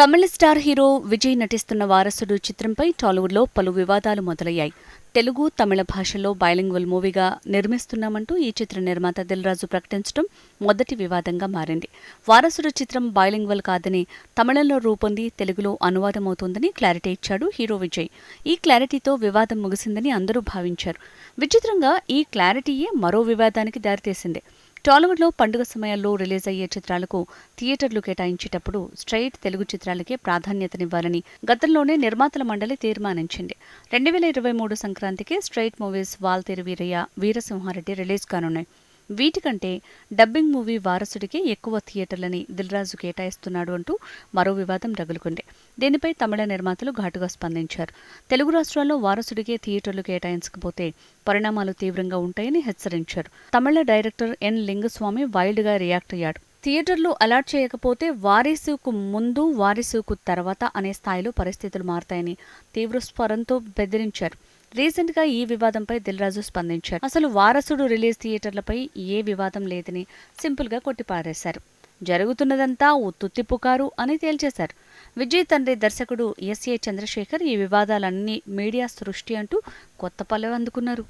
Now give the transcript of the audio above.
తమిళ star hero Vijay నటిస్తున్న వారసుడు చిత్రంపై టాలీవుడ్లో పలు వివాదాలు మొదలయ్యాయి. తెలుగు తమిళ భాషల్లో బైలింగ్వల్ మూవీగా నిర్మిస్తున్నామంటూ ఈ చిత్ర నిర్మాత దిల్రాజు ప్రకటించడం మొదటి వివాదంగా మారింది. వారసుడు చిత్రం బైలింగ్వల్ కాదని తమిళంలో రూపొంది తెలుగులో అనువాదమవుతుందని క్లారిటీ ఇచ్చాడు హీరో విజయ్. ఈ క్లారిటీతో వివాదం ముగిసిందని అందరూ భావించారు. విచిత్రంగా ఈ క్లారిటీయే మరో వివాదానికి దారితీసింది. టాలీవుడ్లో పండుగ సమయాల్లో రిలీజ్ అయ్యే చిత్రాలకు థియేటర్లు కేటాయించేటప్పుడు స్ట్రైట్ తెలుగు చిత్రాలకే ప్రాధాన్యతనివ్వాలని గతంలోనే నిర్మాతల మండలి తీర్మానించింది. రెండు వేల ఇరవై మూడు సంక్రాంతికి straight movies Waltair Veerayya Veera Simha Reddy release కానున్నాయి. వీటికంటే డబ్బింగ్ మూవీ వారసుడికి ఎక్కువ థియేటర్లని దిల్రాజు కేటాయిస్తున్నాడు అంటూ మరో వివాదం రగులుకుంది. దీనిపై తమిళ నిర్మాతలు ఘాటుగా స్పందించారు. తెలుగు రాష్ట్రాల్లో వారసుడికే థియేటర్లు కేటాయించకపోతే పరిణామాలు తీవ్రంగా ఉంటాయని హెచ్చరించారు. తమిళ డైరెక్టర్ ఎన్ లింగస్వామి వైల్డ్గా రియాక్ట్ అయ్యాడు. థియేటర్లు అలాట్ చేయకపోతే వారీసుకు ముందు వారీసుకు తర్వాత అనే స్థాయిలో పరిస్థితులు మారతాయని తీవ్ర స్వరంతో బెదిరించారు. రీసెంట్గా ఈ వివాదంపై దిల్రాజు స్పందించారు. అసలు వారసుడు రిలీజ్ థియేటర్లపై ఏ వివాదం లేదని సింపుల్గా కొట్టిపారేశారు. జరుగుతున్నదంతా ఉత్తుత్తి పుకారు అని తేల్చేశారు. విజయ్ తండ్రి దర్శకుడు ఎస్ఏ చంద్రశేఖర్ ఈ వివాదాలన్నీ మీడియా సృష్టి అంటూ కొత్త పల్లె అందుకున్నారు.